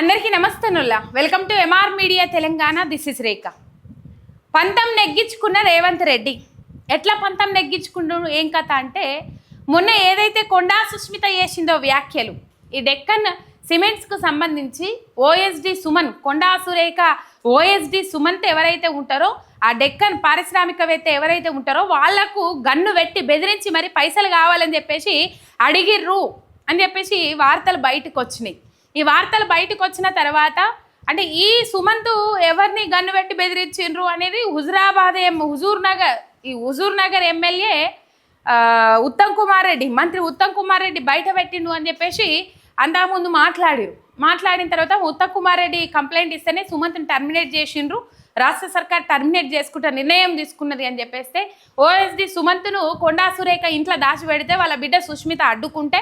అందరికీ నమస్తేనుల్లా. Welcome to MR media Telangana this is Rekha పంతం నెగ్గించుకున్న రేవంత్ రెడ్డి. ఎట్లా పంతం నెగ్గించుకున్నాడు? ఏం కథ అంటే మొన్న ఏదైతే కొండా సుస్మిత చేసిందో వ్యాఖ్యలు ఈ డెక్కన్ సిమెంట్స్కు సంబంధించి ఓఎస్డి సుమన్ కొండా సురేఖ ఓఎస్డి సుమంత్ ఎవరైతే ఉంటారో ఆ డెక్కన్ పారిశ్రామికవేత్త ఎవరైతే ఉంటారో వాళ్ళకు గన్ను పెట్టి బెదిరించి మరి పైసలు కావాలని చెప్పేసి అడిగిర్రు అని చెప్పేసి వార్తలు బయటకు వచ్చినాయి. ఈ వార్తలు బయటకు వచ్చిన తర్వాత అంటే ఈ సుమంత్ ఎవరిని గన్ను పెట్టి బెదిరించిండ్రు అనేది హుజురాబాద్ ఎం హుజూర్ నగర్ ఈ హుజూర్ నగర్ ఎమ్మెల్యే ఉత్తమ్ కుమార్ రెడ్డి మంత్రి ఉత్తమ్ కుమార్ రెడ్డి బయట పెట్టిండు అని చెప్పేసి అంతకుముందు మాట్లాడిరు. మాట్లాడిన తర్వాత ఉత్తమ్ కుమార్ రెడ్డి కంప్లైంట్ ఇస్తేనే సుమంత్ని టర్మినేట్ చేసిండ్రు. రాష్ట్ర సర్కార్ టర్మినేట్ చేసుకుంటే నిర్ణయం తీసుకున్నది అని చెప్పేస్తే ఓఎస్డి సుమంత్ను కొండా సురేఖ ఇంట్లో దాచి పెడితే వాళ్ళ బిడ్డ సుష్మిత అడ్డుకుంటే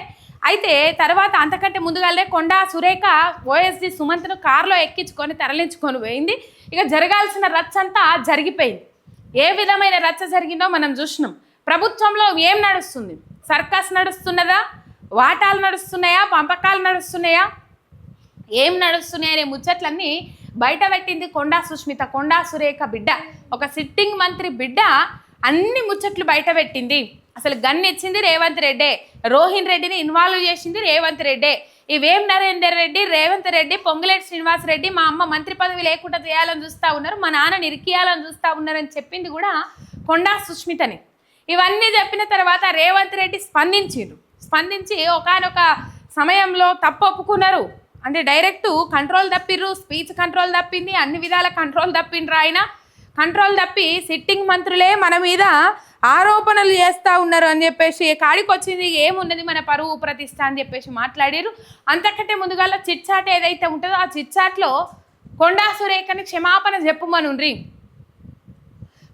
అయితే తర్వాత అంతకంటే ముందుగానే కొండా సురేఖ ఓఎస్డి సుమంత్ను కారులో ఎక్కించుకొని తరలించుకొని పోయింది. ఇక జరగాల్సిన రచ్చ అంతా జరిగిపోయింది. ఏ విధమైన రచ్చ జరిగిందో మనం చూసినాం. ప్రభుత్వంలో ఏం నడుస్తుంది? సర్కస్ నడుస్తున్నదా? వాటాలు నడుస్తున్నాయా? పంపకాలు నడుస్తున్నాయా? ఏం నడుస్తున్నాయి అనే ముచ్చట్లన్నీ బయట పెట్టింది కొండా సుష్మిత కొండా సురేఖ బిడ్డ. ఒక సిట్టింగ్ మంత్రి బిడ్డ అన్ని ముచ్చట్లు బయట పెట్టింది. అసలు గన్ ఇచ్చింది రేవంత్ రెడ్డే. రోహిన్ రెడ్డిని ఇన్వాల్వ్ చేసింది రేవంత్ రెడ్డే. ఈ వేం నరేందర్ రెడ్డి రేవంత్ రెడ్డి పొంగులేటి శ్రీనివాస్ రెడ్డి మా అమ్మ మంత్రి పదవి లేకుండా చేయాలని చూస్తూ ఉన్నారు మా నాన్న నిరికియాలని చూస్తూ ఉన్నారని చెప్పింది కూడా కొండా సుష్మితని. ఇవన్నీ చెప్పిన తర్వాత రేవంత్ రెడ్డి స్పందించిండ్రు స్పందించి ఒకానొక సమయంలో తప్పు ఒప్పుకున్నారు. అంటే డైరెక్ట్ కంట్రోల్ తప్పిర్రు స్పీచ్ కంట్రోల్ తప్పింది అన్ని విధాల కంట్రోల్ తప్పిండ్రు ఆయన. కంట్రోల్ తప్పి సిట్టింగ్ మంత్రులే మన మీద ఆరోపణలు చేస్తూ ఉన్నారు అని చెప్పేసి కాడికి వచ్చింది ఏమున్నది మన పరువు ప్రతిష్ట అని చెప్పేసి మాట్లాడారు అంతకంటే ముందుగా చిట్చాట్ ఏదైతే ఉంటుందో ఆ చిట్చాట్లో కొండా సురేఖని క్షమాపణ చెప్పుమనుండ్రి.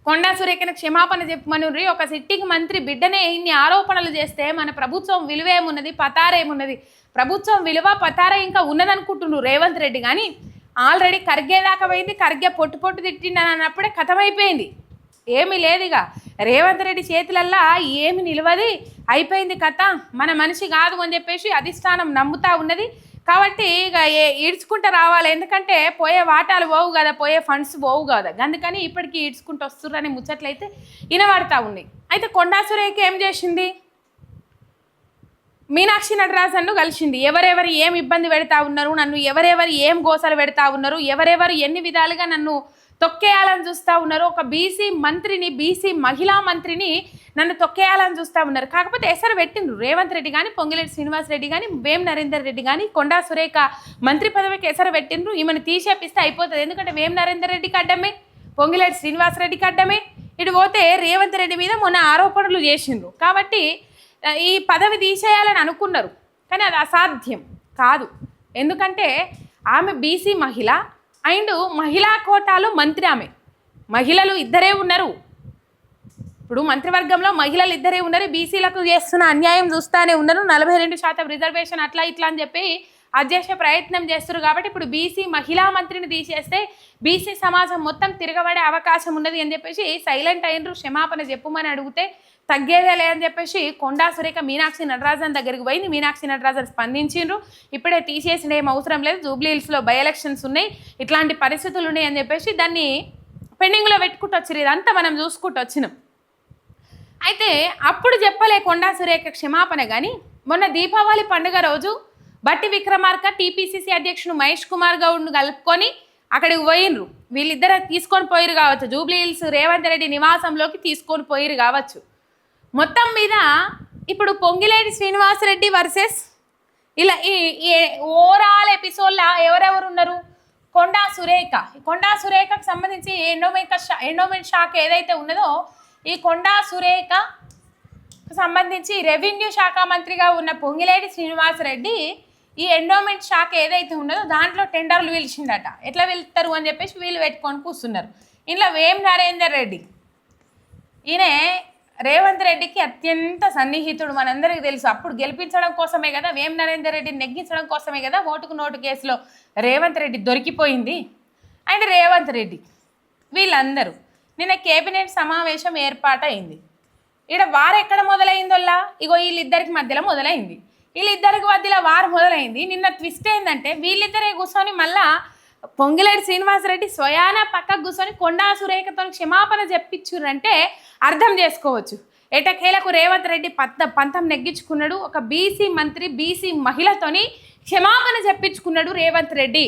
కొండా సురేఖను క్షమాపణ చెప్పమనుర్రి ఒక సిట్టింగ్ మంత్రి బిడ్డనే ఇన్ని ఆరోపణలు చేస్తే మన ప్రభుత్వం విలువేమున్నది పతారేమున్నది? ప్రభుత్వం విలువ పతార ఇంకా ఉన్నదనుకుంటున్నారు రేవంత్ రెడ్డి. కానీ ఆల్రెడీ కరిగే దాకా పోయింది కరిగే పొట్టు పొట్టు తిట్టిండని అన్నప్పుడే కథమైపోయింది. ఏమీ లేదు ఇక రేవంత్ రెడ్డి చేతులల్లా ఏమి నిలవది? అయిపోయింది కథ. మన మనిషి కాదు అని చెప్పేసి అధిష్టానం నమ్ముతా ఉన్నది. కాబట్టి ఇక ఏ- ఈడ్చుకుంటూ రావాలి. ఎందుకంటే పోయే వాటాలు పోవు కదా పోయే ఫండ్స్ పోవు కదా. అందుకని ఇప్పటికీ ఈడ్చుకుంటూ వస్తుర్రని ముచ్చట్లయితే వినబడతా ఉన్నాయి అయితే కొండా సురేఖ ఏం చేసింది? మీనాక్షి నటరాజన్ను కలిసింది. ఎవరెవరు ఏం ఇబ్బంది పెడతా ఉన్నారు? నన్ను ఎవరెవరు ఏం గోసలు పెడతా ఉన్నారు? ఎవరెవరు ఎన్ని విధాలుగా నన్ను తొక్కేయాలని చూస్తూ ఉన్నారు. ఒక బీసీ మంత్రిని బీసీ మహిళా మంత్రిని నన్ను తొక్కేయాలని చూస్తూ ఉన్నారు. కాకపోతే ఎసరు పెట్టిండ్రు. రేవంత్ రెడ్డి కానీ పొంగిరెడ్డి శ్రీనివాస్ రెడ్డి కానీ వేం నరేందర్ రెడ్డి కానీ కొండా సురేఖ మంత్రి పదవికి ఎసరు పెట్టిండ్రు. ఈమెను తీసేపిస్తే అయిపోతుంది. ఎందుకంటే వేం నరేందర్ రెడ్డికి అడ్డమే పొంగిరెడ్డి శ్రీనివాస్ రెడ్డికి అడ్డమే ఇటు పోతే రేవంత్ రెడ్డి మీద మొన్న ఆరోపణలు చేసిండ్రు. కాబట్టి ఈ పదవి తీసేయాలని అనుకున్నారు. కానీ అది అసాధ్యం కాదు. ఎందుకంటే ఆమె బీసీ మహిళ అండ్ మహిళా కోటాలో మంత్రి ఆమె. మహిళలు ఇద్దరే ఉన్నారు. ఇప్పుడు మంత్రివర్గంలో మహిళలు ఇద్దరే ఉన్నారు. బీసీలకు చేస్తున్న అన్యాయం చూస్తానే ఉన్నారు. నలభై రెండు శాతం రిజర్వేషన్ అట్లా ఇట్లా అని చెప్పి అది చేసే ప్రయత్నం చేస్తారు కాబట్టి ఇప్పుడు బీసీ మహిళా మంత్రిని తీసేస్తే బీసీ సమాజం మొత్తం తిరగబడే అవకాశం ఉన్నది అని చెప్పేసి సైలెంట్ అయినరు క్షమాపణ చెప్పుమని అడిగితే తగ్గేదే లేదని చెప్పేసి కొండా సురేఖ మీనాక్షి నటరాజన్ దగ్గరికి పోయింది. మీనాక్షి నటరాజన్ స్పందించిండ్రు. ఇప్పుడే తీసేసిన ఏం అవసరం లేదు. జూబ్లీ హిల్స్లో బై ఎలక్షన్స్ ఉన్నాయి. ఇట్లాంటి పరిస్థితులు ఉన్నాయి అని చెప్పేసి దాన్ని పెండింగ్లో పెట్టుకుంటూ వచ్చారు ఇదంతా మనం చూసుకుంటూ వచ్చినాం. అయితే అప్పుడు చెప్పలే కొండా సురేఖ క్షమాపణ కానీ మొన్న దీపావళి పండుగ రోజు బట్టి విక్రమార్క టీపీసీసీ అధ్యక్షుడు మహేష్ కుమార్ గౌడ్ను కలుపుకొని అక్కడికి పోయినరు. వీళ్ళిద్దరు తీసుకొని పోయిరు కావచ్చు. జూబ్లీ హిల్స్ రేవంత్ రెడ్డి నివాసంలోకి తీసుకొని పోయిరు కావచ్చు. మొత్తం మీద ఇప్పుడు పొంగిలేటి శ్రీనివాసరెడ్డి వర్సెస్ ఇలా ఈ ఈ ఓవరాల్ ఎపిసోడ్లో ఎవరెవరు ఉన్నారు? కొండా సురేఖ. ఈ కొండా సురేఖకు సంబంధించి ఎండోమెంట్ షా ఎండోమెంట్ శాఖ ఏదైతే ఉన్నదో ఈ కొండా సురేఖ సంబంధించి రెవెన్యూ శాఖ మంత్రిగా ఉన్న పొంగిలేటి శ్రీనివాసరెడ్డి ఈ ఎండోమెంట్ శాఖ ఏదైతే ఉన్నదో దాంట్లో టెండర్లు పిలిచిండట ఎట్లా వెళ్తారు అని చెప్పేసి వీళ్ళు పెట్టుకొని కూర్చున్నారు. ఇంట్లో వేం నరేందర్ రెడ్డి? ఈయన రేవంత్ రెడ్డికి అత్యంత సన్నిహితుడు మనందరికీ తెలుసు. అప్పుడు గెలిపించడం కోసమే కదా వేం నరేందర్ రెడ్డిని నెగ్గించడం కోసమే కదా ఓటుకు నోటు కేసులో రేవంత్ రెడ్డి దొరికిపోయింది. అండ్ రేవంత్ రెడ్డి వీళ్ళందరూ నిన్న కేబినెట్ సమావేశం ఏర్పాటైంది. ఇక్కడ వారెక్కడ మొదలైందోల్లా? ఇగో వీళ్ళిద్దరికి మధ్యలో మొదలైంది. వీళ్ళిద్దరికి మధ్యలో వారు మొదలైంది. నిన్న ట్విస్ట్ ఏంటంటే వీళ్ళిద్దరే కూర్చొని మళ్ళా పొంగిలేడు శ్రీనివాసరెడ్డి స్వయాన పక్కకు కూర్చొని కొండా సురేఖతో క్షమాపణ చెప్పించురంటే అర్థం చేసుకోవచ్చు. ఎటకేలకు రేవంత్ రెడ్డి పత్త పంతం నెగ్గించుకున్నాడు. ఒక బీసీ మంత్రి బీసీ మహిళతోని క్షమాపణ చెప్పించుకున్నాడు రేవంత్ రెడ్డి.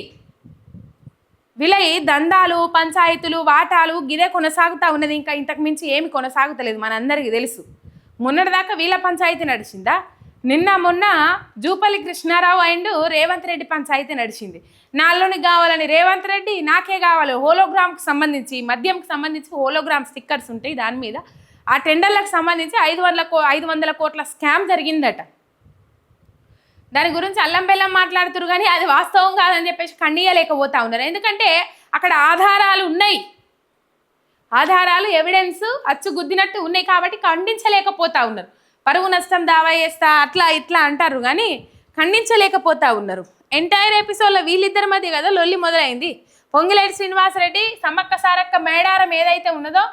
వీళ్ళ దందాలు పంచాయతీలు వాటాలు గిదే కొనసాగుతూ ఉన్నది. ఇంకా ఇంతకు మించి ఏమి కొనసాగుతలేదు మనందరికీ తెలుసు. మొన్నటిదాకా వీళ్ళ పంచాయతీ నడిచిందా? నిన్న మొన్న జూపల్లి కృష్ణారావు అండ్ రేవంత్ రెడ్డి పంచాయతీ నడిచింది. నాలోని కావాలని రేవంత్ రెడ్డి నాకే కావాలి. హోలోగ్రామ్కి సంబంధించి మద్యంకి సంబంధించి హోలోగ్రామ్ స్టిక్కర్స్ ఉంటాయి దాని మీద. ఆ టెండర్లకు సంబంధించి ఐదు వందల కో ఐదు వందల కోట్ల స్కామ్ జరిగిందట. దాని గురించి అల్లం బెల్లం మాట్లాడుతురు కానీ అది వాస్తవం కాదని చెప్పేసి ఖండియలేకపోతా ఉన్నారు. ఎందుకంటే అక్కడ ఆధారాలు ఉన్నాయి. ఆధారాలు ఎవిడెన్స్ అచ్చు గుద్దినట్టు ఉన్నాయి కాబట్టి ఖండించలేకపోతా ఉన్నారు. పరువు నష్టం దావా చేస్తా అట్లా ఇట్లా అంటారు కానీ ఖండించలేకపోతా ఉన్నారు. ఎంటైర్ ఎపిసోడ్లో వీళ్ళిద్దరి మధ్య కదా లొల్లి మొదలైంది. పొంగిలేటి శ్రీనివాసరెడ్డి సమ్మక్క సారక్క మేడారం ఏదైతే ఉన్నదో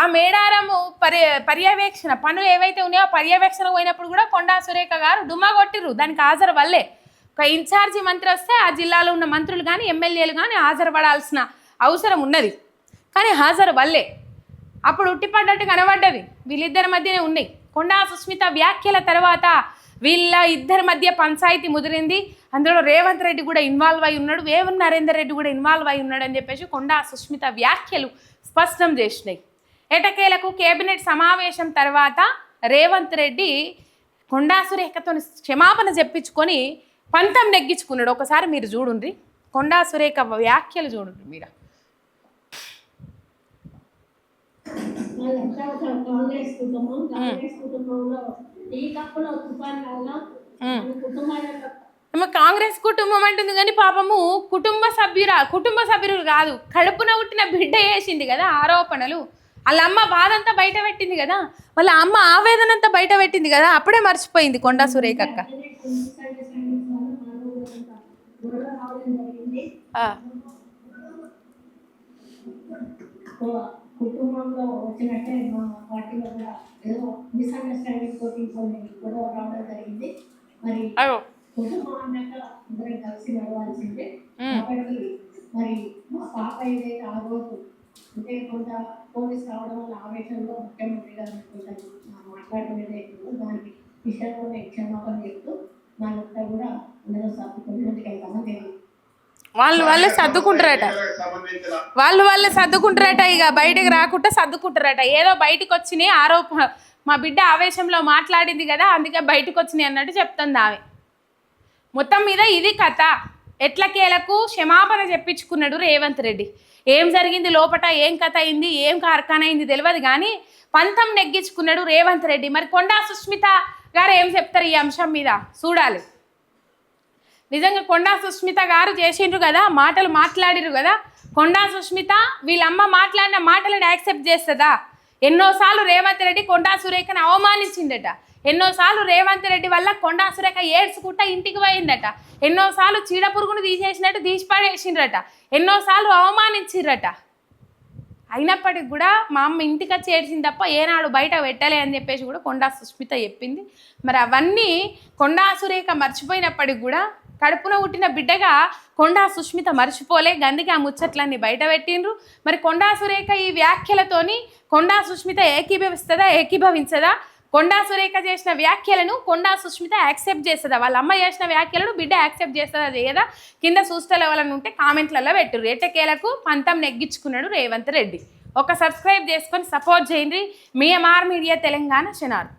ఆ మేడారము పర్య పర్యవేక్షణ పనులు ఏవైతే ఉన్నాయో పర్యవేక్షణ పోయినప్పుడు కూడా కొండా సురేఖ గారు డుమా కొట్టిర్రు. దానికి హాజరు వల్లే ఒక ఇన్ఛార్జి మంత్రి వస్తే ఆ జిల్లాలో ఉన్న మంత్రులు కానీ ఎమ్మెల్యేలు కానీ హాజరుపడాల్సిన అవసరం ఉన్నది. కానీ హాజరు వల్లే అప్పుడు ఉట్టిపడ్డట్టు కనబడ్డది. వీళ్ళిద్దరి మధ్యనే ఉన్నాయి. కొండా సుస్మిత వ్యాఖ్యల తర్వాత వీళ్ళ ఇద్దరి మధ్య పంచాయతీ ముదిరింది. అందులో రేవంత్ రెడ్డి కూడా ఇన్వాల్వ్ అయి ఉన్నాడు. వేవన్ నరేందర్ రెడ్డి కూడా ఇన్వాల్వ్ అయి ఉన్నాడు అని చెప్పేసి కొండా సుస్మిత వ్యాఖ్యలు స్పష్టం చేసినాయి. ఎటకేలకు కేబినెట్ సమావేశం తర్వాత రేవంత్ రెడ్డి కొండా సురేఖతో క్షమాపణ చెప్పించుకొని పంతం నెగ్గించుకున్నాడు. ఒకసారి మీరు చూడండి కొండా సురేఖ వ్యాఖ్యలు చూడండి మీరు వాళ్ళంతా ఒక కాంగ్రెస్ కుటుంబం కాంగ్రెస్ కుటుంబంలో ఈ కప్పులో తుఫాన్ వల్ల కాంగ్రెస్ కుటుంబం అంటుంది కానీ పాపము కుటుంబ సభ్యురా కుటుంబ సభ్యులు కాదు. కడుపున పుట్టిన బిడ్డ వేసింది కదా ఆరోపణలు. వాళ్ళ అమ్మ బాధంతా బయట పెట్టింది కదా. వాళ్ళ అమ్మ ఆవేదన అంతా బయట పెట్టింది కదా. అప్పుడే మర్చిపోయింది కొండా సురేఖ అక్క. ఆ, కుటుంబంలో వచ్చినట్టే మా పార్టీలో కూడా ఏదో మిస్అండర్స్టాండింగ్ తోటి కొన్ని గొడవ రావడం జరిగింది. మరి కుటుంబం అన్నాక అందరం కలిసి నడవాల్సిందే. కాబట్టి మరి మా పాప ఏదైతే ఆ రోజు అంటే కొంత పోలీస్ రావడం వల్ల ఆవేశంలో ముఖ్యమంత్రి గారు కొంత మాట్లాడడం ఏదైతే దానికి విషయంలో క్షమాపణ చెప్తూ వాళ్ళంతా కూడా అందరూ సర్దుకొని ముందుకెళ్తామని తెలియదు వాళ్ళు వాళ్ళే సర్దుకుంటారట. వాళ్ళు వాళ్ళే సర్దుకుంటారట ఇక. బయటకు రాకుండా సర్దుకుంటారట. ఏదో బయటకు వచ్చినాయి ఆరోపణ మా బిడ్డ ఆవేశంలో మాట్లాడింది కదా అందుకే బయటకు వచ్చినాయి అన్నట్టు చెప్తుంది ఆమె. మొత్తం మీద ఇది కథ. ఎట్లకేలకు క్షమాపణ చెప్పించుకున్నాడు రేవంత్ రెడ్డి. ఏం జరిగింది లోపట ఏం కథ అయింది ఏం కార్ఖాన అయింది తెలియదు కానీ పంతం నెగ్గించుకున్నాడు రేవంత్ రెడ్డి. మరి కొండా సుస్మిత గారు ఏం చెప్తారు ఈ అంశం మీద? చూడాలి. నిజంగా కొండా సుస్మిత గారు చేసిండ్రు కదా మాటలు మాట్లాడిరు కదా. కొండా సుష్మిత వీళ్ళమ్మ మాట్లాడిన మాటలను యాక్సెప్ట్ చేస్తుందా? ఎన్నోసార్లు రేవంత్ రెడ్డి కొండా సురేఖను అవమానించిందట. ఎన్నోసార్లు రేవంత్ రెడ్డి వల్ల కొండా సురేఖ ఏడ్చుకుంటా ఇంటికి పోయిందట. ఎన్నోసార్లు చీడ పురుగును తీసేసినట్టు తీసి పడేసిండ్రట ఎన్నోసార్లు అవమానించిర్రట అయినప్పటికి కూడా మా అమ్మ ఇంటికి వచ్చి ఏడ్చింది తప్ప ఏనాడు బయట పెట్టలే అని చెప్పేసి కూడా కొండా సుస్మిత చెప్పింది. మరి అవన్నీ కొండా సురేఖ మర్చిపోయినప్పటికి కూడా కడుపున పుట్టిన బిడ్డగా కొండా సుష్మిత మర్చిపోలే. గందికి ఆ ముచ్చట్లన్నీ బయట పెట్టిండ్రు. మరి కొండా సురేఖ ఈ వ్యాఖ్యలతోని కొండా సుష్మిత ఏకీభవిస్తుందా ఏకీభవించదా? కొండా సురేఖ చేసిన వ్యాఖ్యలను కొండా సుష్మిత యాక్సెప్ట్ చేస్తుందా? వాళ్ళ అమ్మ చేసిన వ్యాఖ్యలను బిడ్డ యాక్సెప్ట్ చేస్తుందా చేయదా? కింద సూస్తలు ఎవరైనా ఉంటే కామెంట్లలో పెట్టురు ఎట్టకేలకు పంతం నెగ్గించుకున్నాడు రేవంత్ రెడ్డి. ఒక సబ్స్క్రైబ్ చేసుకొని సపోర్ట్ చేయండి. మీ ఎంఆర్ మీడియా తెలంగాణ శనార్థి